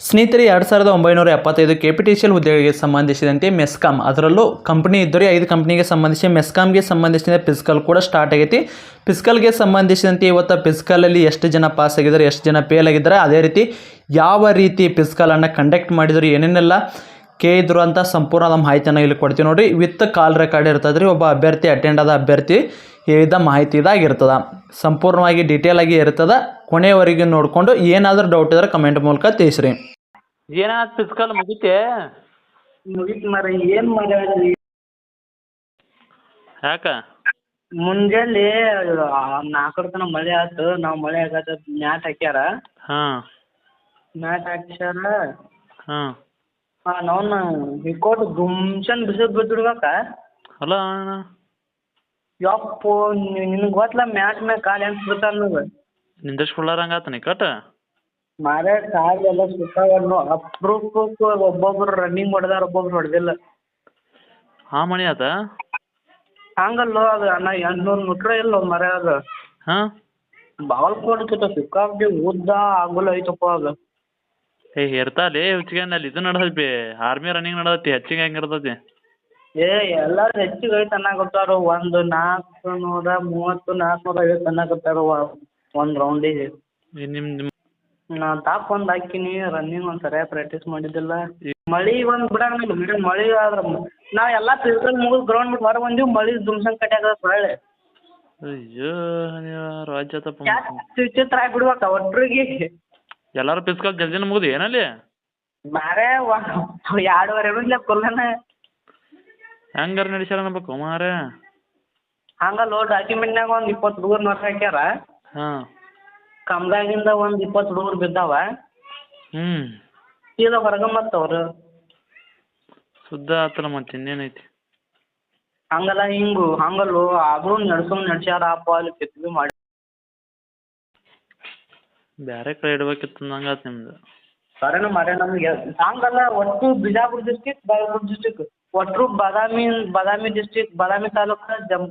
ಸ್ನೇಹಿತರೆ, ಎರಡು ಸಾವಿರದ ಒಂಬೈನೂರ ಎಪ್ಪತ್ತೈದು K P T C L ಹುದ್ದೆಗಳಿಗೆ ಸಂಬಂಧಿಸಿದಂತೆ ಮೆಸ್ಕಾಮ್ ಅದರಲ್ಲೂ ಕಂಪ್ನಿ ಇದ್ದರೆ ಐದು ಕಂಪ್ನಿಗೆ ಸಂಬಂಧಿಸಿ ಮೆಸ್ಕಾಮ್ಗೆ ಸಂಬಂಧಿಸಿದ ಫಿಸಿಕಲ್ ಕೂಡ ಸ್ಟಾರ್ಟ್ ಆಗೈತಿ. ಫಿಸಿಕಲ್ಗೆ ಸಂಬಂಧಿಸಿದಂತೆ ಇವತ್ತು ಫಿಸಿಕಲಲ್ಲಿ ಎಷ್ಟು ಜನ ಪಾಸ್ ಆಗಿದ್ದಾರೆ, ಎಷ್ಟು ಜನ ಫೇಲ್ ಆಗಿದ್ದಾರೆ, ಅದೇ ರೀತಿ ಯಾವ ರೀತಿ ಫಿಸಿಕಲನ್ನು ಕಂಡಕ್ಟ್ ಮಾಡಿದರು, ಏನೇನೆಲ್ಲ ಕೇಳಿದ್ರು ಅಂತ ಸಂಪೂರ್ಣ ಮಾಹಿತಿಯನ್ನು ಇಲ್ಲಿ ಕೊಡ್ತೀವಿ ನೋಡಿ ವಿತ್ ಕಾಲ್ ರೆಕಾರ್ಡ್ ಇರ್ತದೆ ಒಬ್ಬ ಅಭ್ಯರ್ಥಿ ಅಟೆಂಡ್ ಆದ ಅಭ್ಯರ್ಥಿ ಹೇಳಿದ ಮಾಹಿತಿ ಇದಾಗಿರ್ತದೆ. ಸಂಪೂರ್ಣವಾಗಿ ಡೀಟೇಲ್ ಆಗಿ ಇರ್ತದೆ. ಕೊನೆಯವರೆಗೆ ನೋಡಿಕೊಂಡು ಏನಾದರೂ ಡೌಟ್ ಇದ್ರೆ ಕಮೆಂಟ್ ಮೂಲಕ ತಿಳಿಸ್ರಿ. ಏನಾಯ್ತು ಫಿಸಿಕಲ್ ಮುಗಿತೆ? ಮುಗೀತು ಮರ ಏನು ಯಾಕ? ಮುಂಜಾನೆ ನಾಲ್ಕರ ತನ ಮಳೆ ಆಯ್ತು ನಾವು ಮಳೆ ಆಗತ್ತ ಮ್ಯಾಟ್ ಹಾಕ್ಯಾರ. ಹಾಂ. ಮ್ಯಾಟ್ ಹಾಕ್ಸ್ಯಾರ. ಹಾಂ. ಹಾಂ ನಾವ್ನ ಹಿಡ್ಕೊಟ್ಟು ಗುಮ್ಸನ್ ಬಿಸಿಲು ಬಿದ್ದಿಡ್ಬೇಕ? ಅಲ್ಲ. ಯಪ್ಪೋ ನಿನಗೆ ಗೊತ್ತಲ್ಲ ಮ್ಯಾಟ್ ಮ್ಯಾಗ ಕಾಲು ಹೆಂಗೆ ಬಿಡ್ತಾರ ನನಗೆ ನಿಂದಿಸ್ಕೊಳ್ಳಾರಂಗ ಆತನಿ ಕಟ್ ಮಾರೇ ಕಾಲು ಎಲ್ಲ ಸುತ್ತಾವನ್ನು ಅಪ್ರೂಪಕ್ಕೆ ಒಬ್ಬೊಬ್ರು ರನ್ನಿಂಗ್ ಹೊಡೆದಾರ ಒಬ್ಬೊಬ್ರು ಹೊಡೆದಿಲ್ಲ. ಹಾಂ ಮಣಿ ಆತ? ಹಂಗಲ್ಲೋ ಅದು ಅಣ್ಣ ಎಂಟ್ನೂರು ಮೀಟ್ರ್ ಇಲ್ಲ ಮರ ಅದು. ಹಾಂ? ಬಾಗಲ್ಕೋಟಕ್ಕಿಂತ ಸಿಕ್ಕಾಪಟ್ಟಿ ಉದ್ದ ಆಗುಲ್ಲ ಐತಪ್ಪ ಅದು. ಏ ಅಲ್ಲಿ ಹುಚ್ಚಿಗೆ ಅಲ್ಲಿ ಇದು ನಡ್ದೈತಿ ಆರ್ಮಿ ರನ್ನಿಂಗ್ ನಡ್ದೈತಿ ಹೆಚ್ಚಿಗೆ ಹೆಂಗೆ ಇರ್ತೈತಿ ಏ ಎಲ್ಲಾರು ಹೆಚ್ಚಿಗೆ ಐತೆ ಅನ್ನಕತ್ತಾರ ಒಂದು ನಾಲ್ಕು ನೂರ ಮೂವತ್ತು ನಾಲ್ಕು ನೂರ ಐವತ್ತು ಅನ್ನಕತ್ತಾರ ಒಂದು ರೌಂಡಿಗೆ ನಾ ಟಾಪ್ ಒಂದು ಹಾಕಿನಿ ರನ್ನಿಂಗ್ ಒಂದು ಸರಿಯಾಗಿ ಪ್ರಾಕ್ಟೀಸ್ ಮಾಡಿದ್ದಿಲ್ಲ. ಮಳೆ ಒಂದು ಬಿಡಂಗಿಲ್ಲ ಮೇಡಮ್ ಮಳೆ ಆದ್ರೆ ನಾ ಎಲ್ಲ ಫಿಸಿಕಲ್ ಮುಗಿದು ಗ್ರೌಂಡ್ ಬಿಟ್ಟು ಹೊರ ಬಂದೀವಿ ಮಳೆ ದುಮ್ಸಂಗ್ ಕಟ್ಯಾಕ ಸೊಳ್ಳೆ ಅಯ್ಯೋ ವಿಚಿತ್ರ ಆಗ್ಬಿಡ್ಬೇಕ ಒಟ್ರಿಗೆ. ಎಲ್ಲಾರು ಪಿಸ್ಕಲ್ ಜಲ್ದಿನ ಮುಗ್ದು ಏನಲ್ಲಿ ಮಾರೇ ಎರಡುವರೆ ಕುಲ್ಲನ. ಹೆಂಗಾರ ನಡಿಸ್ಯಾರ ಅನ್ಬೇಕು ಮಾರೇ ಹಂಗಲ್ಲ ಡಾಕ್ಯುಮೆಂಟ್ನಾಗ ಒಂದು ಇಪ್ಪತ್ತು ಹುಡುಗರು ನೋಟ್ ಹಾಕ್ಯಾರ. ಹಾಂ. ಕಮ್ದಾಗಿಂದ ಒಂದು ಇಪ್ಪತ್ತು ಹುಡುಗರು ಬಿದ್ದಾವ. ಹ್ಞೂ ಹೊರಗ ಹೊರಗೆ ಅವ್ರ. ಶುದ್ಧ ಆತಲ್ಲ ಮತ್ತೆ ಇನ್ನೇನೈತಿ ಹಂಗಲ್ಲ ಹಿಂಗು ಹಂಗಲ್ಲು ಆದ್ರೂ ನಡ್ಸೋ ನಡ್ಸ್ಯಾರ ಅಪ್ಪ ಅಲ್ಲಿ ಕಿತ್ಬಿ ಮಾಡಿ. ಬೇರೆ ಕಡೆ ಇಡ್ಬೇಕಿತ್ತು ಅಂದಂಗೆ ಆತು ನಿಮ್ದು. ಸರಿನ ಮಾಡ್ಯಾರ ನಮ್ಗೆ ಹಂಗಲ್ಲ ಒಟ್ಟು ಬಿಜಾಪುರ ಡಿಸ್ಟಿಕ್ ಬಾಗಲಕೋಟೆ ಡಿಸ್ಟಿಕ್ ಒಟ್ಟು ಬಾದಾಮಿ ಬಾದಾಮಿ ಡಿಸ್ಟಿಕ್ ಬಾದಾಮಿ ತಾಲೂಕು ಜಮ್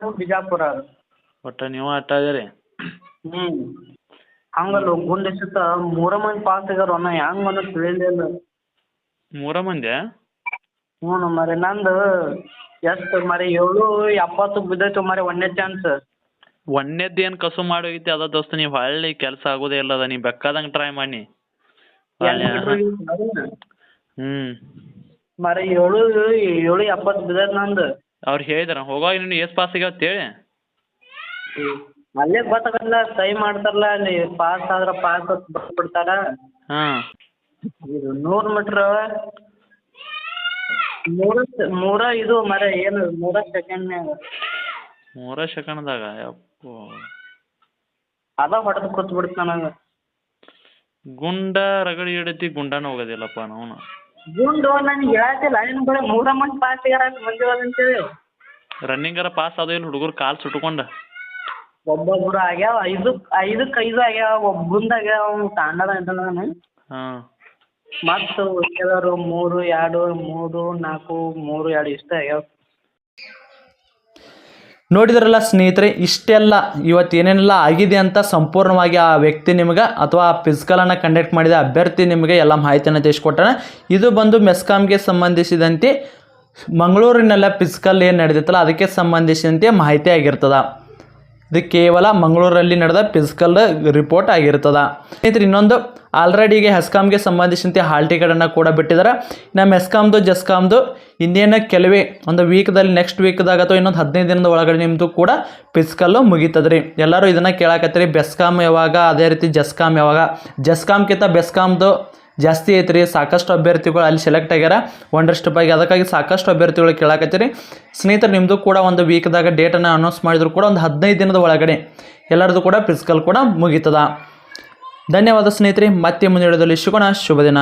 ಬಿಜಾಪುರ. ಒಟ್ಟು ನೀವು ಅಟ್ಟ ಅದೀರಿ ಹ್ಞೂ ಹಂಗ ಗುಂಡ್ ಎಷ್ಟುತ್ತ ಮೂರ ಮಂದಿ ಪಾಸ್ ಆಗ್ಯಾರ ಅಣ್ಣ ಹೆಂಗ್ ಅನ್ನೋದು ತಿಳಿಯಲ್ಲ ಮೂರ ಮಂದಿ? ಹ್ಞೂ ಮರೆ ನಂದು ಎಷ್ಟು ಮರೆ ಏಳು ಎಪ್ಪತ್ತು ಬಿದ್ದೈತು ಮರೆ ಒಂದನೇ ಚಾನ್ಸ್ ಒಂದೇದ್ದು ಏನು ಕಸು ಮಾಡೋಗೈತಿ ಅದ ದೋಸ್ತ ನೀವು ಹೊಳ್ಳಿ ಕೆಲಸ ಆಗೋದೇ ಇಲ್ಲ ಅದ ನೀವು ಬೇಕಾದಂಗೆ ಟ್ರೈ ಮಾಡಿ. ಹ್ಞೂ ಮರೆ ಏಳು ಏಳು ಎಪ್ಪತ್ತು ಬಿದ್ದೈತೆ ನಂದು. ಅವ್ರು ಹೇಳಿದಾರ ಹೋಗುವಾಗ ನೀನು ಎಷ್ಟು ಪಾಸ್ ಆಗ್ಯಾವ ಅಂತೇಳಿ. ಅಲ್ಲೇ ಗೊತ್ತಾಗಲ್ಲ ಸಹಿ ಮಾಡ್ತಾರಲ್ಲ ಅಲ್ಲಿ ಪಾಸ್ ಆದ್ರೆ ಪಾಸ್ ಬಿಡ್ತಾರ ಹಾಂ. ಇದು ನೂರು ಮೀಟ್ರ್ ಮೂರ ಮೂರ ಇದು ಮಾರಾಯ ಏನು ಮೂರ ಸೆಕೆಂಡ್ನ್ಯಾಗ ಮೂರ ಸೆಕೆಂಡ್ದಾಗ ಯಪ್ಪೋ. ಅದ ಹೊಡೆದು ಕೂತ್ ಬಿಡ್ತಾನ ನನಗೆ. ಗುಂಡ ರಗಡಿ ಹಿಡಿತಿ ಗುಂಡನ ಹೋಗೋದಿಲ್ಲಪ್ಪ ನಾವು ಗುಂಡು ನನಗೆ ಹೇಳತ್ತಿಲ್ಲ ನಿನ್ನ ಬರೀ ಮೂರ ಮಂದಿ ಪಾಸ್ ಆಗ್ಯಾರ ಮಂದಿವಲ್ಲ ಅಂತೇಳಿ. ರನ್ನಿಂಗರ ಪಾಸ್ ಆದೋ ಏನು ಹುಡುಗರು ಕಾಲು ಸುಟ್ಕೊಂಡು ಒಬ್ಬೊಬ್ರು ಆಗ್ಯಾವ ಐದಕ್ಕೆ ಐದಕ್ಕೆ ಐದು ಆಗ್ಯಾವ ಒಬ್ಬಂದು ಆಗ್ಯಾವ ಅವ್ನು ತಾಂಡದ ನಾನು ಹಾಂ. ಮತ್ತು ಕೆಲವರು ಮೂರು ಎರಡು ಮೂರು ನಾಲ್ಕು ಮೂರು ಎರಡು ಇಷ್ಟ ಆಗ್ಯಾವ. ನೋಡಿದ್ರಲ್ಲ ಸ್ನೇಹಿತರೆ, ಇಷ್ಟೆಲ್ಲ ಇವತ್ತು ಏನೇನೆಲ್ಲ ಆಗಿದೆ ಅಂತ ಸಂಪೂರ್ಣವಾಗಿ ಆ ವ್ಯಕ್ತಿ ನಿಮಗೆ ಅಥವಾ ಫಿಸಿಕಲನ್ನು ಕಂಡಕ್ಟ್ ಮಾಡಿದ ಅಭ್ಯರ್ಥಿ ನಿಮಗೆ ಎಲ್ಲ ಮಾಹಿತಿಯನ್ನು ತಿಳಿಸ್ಕೊಟ್ಟಾನ. ಇದು ಬಂದು ಮೆಸ್ಕಾಮ್ಗೆ ಸಂಬಂಧಿಸಿದಂತೆ ಮಂಗಳೂರಿನೆಲ್ಲ ಫಿಸಿಕಲ್ ಏನು ನಡೆದಿತ್ತಲ್ಲ, ಅದಕ್ಕೆ ಸಂಬಂಧಿಸಿದಂತೆ ಮಾಹಿತಿ ಆಗಿರ್ತದ. ಇದು ಕೇವಲ ಮಂಗಳೂರಲ್ಲಿ ನಡೆದ ಫಿಸಿಕಲ್ ರಿಪೋರ್ಟ್ ಆಗಿರ್ತದ. ಸ್ನೇಹಿತರೆ, ಇನ್ನೊಂದು ಆಲ್ರೆಡಿ ಈಗ ಹೆಸ್ಕಾಮ್ಗೆ ಸಂಬಂಧಿಸಿದಂತೆ ಹಾಲ್ ಟಿಕೆಟನ್ನು ಕೂಡ ಬಿಟ್ಟಿದ್ದಾರೆ ನಮ್ಮ ಎಸ್ಕಾಮ್ದು ಜಸ್ಕಾಮ್ದು ಇನ್ನೇನು ಕೆಲವೇ, ಒಂದು ವೀಕ್ದಲ್ಲಿ ನೆಕ್ಸ್ಟ್ ವೀಕ್ದಾಗ ಅಥವಾ ಇನ್ನೊಂದು ಹದಿನೈದು ದಿನದ ಒಳಗಡೆ ನಿಮ್ಮದು ಕೂಡ ಫಿಸಿಕಲ್ಲು ಮುಗೀತದ್ರಿ. ಎಲ್ಲರೂ ಇದನ್ನು ಕೇಳಾಕತ್ತೀರಿ. ಬೆಸ್ಕಾಮ್ ಯಾವಾಗ, ಅದೇ ರೀತಿ ಜೆಸ್ಕಾಮ್ ಯಾವಾಗ. ಜಸ್ಕಾಮ್ಕಿಂತ ಬೆಸ್ಕಾಮ್ದು ಜಾಸ್ತಿ ಐತ್ರಿ. ಸಾಕಷ್ಟು ಅಭ್ಯರ್ಥಿಗಳು ಅಲ್ಲಿ ಸೆಲೆಕ್ಟ್ ಆಗ್ಯಾರ. ಒಂದಷ್ಟು ಬಗ್ಗೆ ಅದಕ್ಕಾಗಿ ಸಾಕಷ್ಟು ಅಭ್ಯರ್ಥಿಗಳು ಕೇಳಾಕತ್ತೀರಿ. ಸ್ನೇಹಿತರು ನಿಮ್ಮದು ಕೂಡ ಒಂದು ವೀಕ್ದಾಗ ಡೇಟನ್ನು ಅನೌನ್ಸ್ ಮಾಡಿದ್ರು ಕೂಡ ಒಂದು ಹದಿನೈದು ದಿನದ ಒಳಗಡೆ ಎಲ್ಲರದು ಕೂಡ ಫಿಸಿಕಲ್ ಕೂಡ ಮುಗೀತದ. ಧನ್ಯವಾದ ಸ್ನೇಹಿತರೆ. ಮತ್ತೆ ಮುಂದೆ ಸಿಗೋಣ. ಶುಭ ದಿನ.